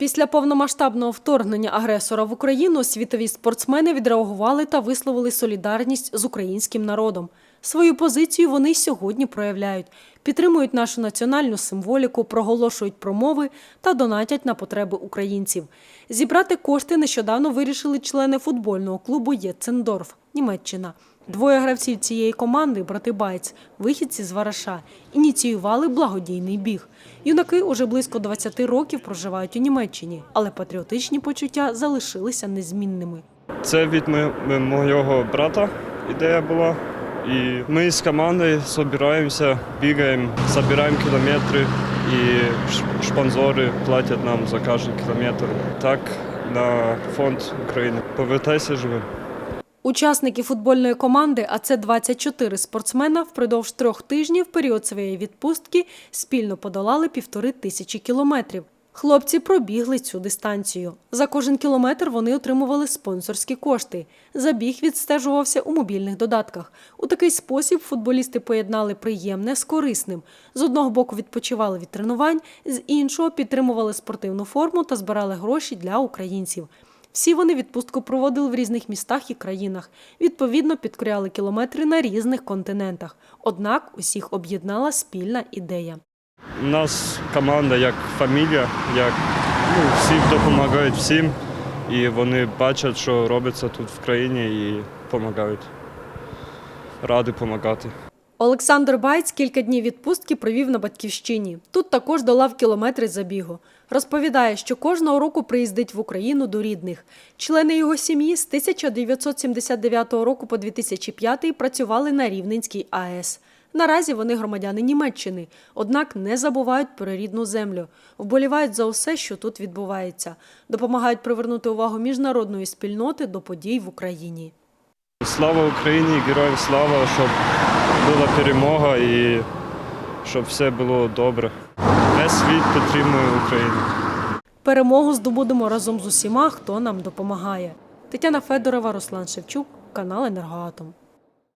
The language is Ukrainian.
Після повномасштабного вторгнення агресора в Україну світові спортсмени відреагували та висловили солідарність з українським народом. Свою позицію вони сьогодні проявляють, підтримують нашу національну символіку, проголошують промови та донатять на потреби українців. Зібрати кошти нещодавно вирішили члени футбольного клубу Єцендорф, Німеччина. Двоє гравців цієї команди, брати Байц, вихідці з Вараша, ініціювали благодійний біг. Юнаки уже близько 20 років проживають у Німеччині, але патріотичні почуття залишилися незмінними. Це від мо- мого брата ідея була. І ми з командою збираємося, бігаємо, збираємо кілометри, і ш- спонсори платять нам за кожен кілометр. Так на фонд України. Повертайся живим. Учасники футбольної команди, а це 24 спортсмена, впродовж трьох тижнів період своєї відпустки спільно подолали півтори тисячі кілометрів. Хлопці пробігли цю дистанцію. За кожен кілометр вони отримували спонсорські кошти. Забіг відстежувався у мобільних додатках. У такий спосіб футболісти поєднали приємне з корисним. З одного боку відпочивали від тренувань, з іншого підтримували спортивну форму та збирали гроші для українців. Всі вони відпустку проводили в різних містах і країнах. Відповідно, підкоряли кілометри на різних континентах. Однак усіх об'єднала спільна ідея. У нас команда як фамілія, як ну, всі допомагають всім, і вони бачать, що робиться тут в країні і допомагають. Раді допомагати. Олександр Байць кілька днів відпустки провів на батьківщині. Тут також долав кілометри забігу. Розповідає, що кожного року приїздить в Україну до рідних. Члени його сім'ї з 1979 року по 2005 працювали на Рівненській АЕС. Наразі вони громадяни Німеччини, однак не забувають про рідну землю, вболівають за усе, що тут відбувається, допомагають привернути увагу міжнародної спільноти до подій в Україні. Слава Україні, героям слава, щоб була перемога і щоб все було добре. Весь світ підтримує Україну. Перемогу здобудемо разом з усіма, хто нам допомагає. Тетяна Федорова, Руслан Шевчук, канал Енергоатом.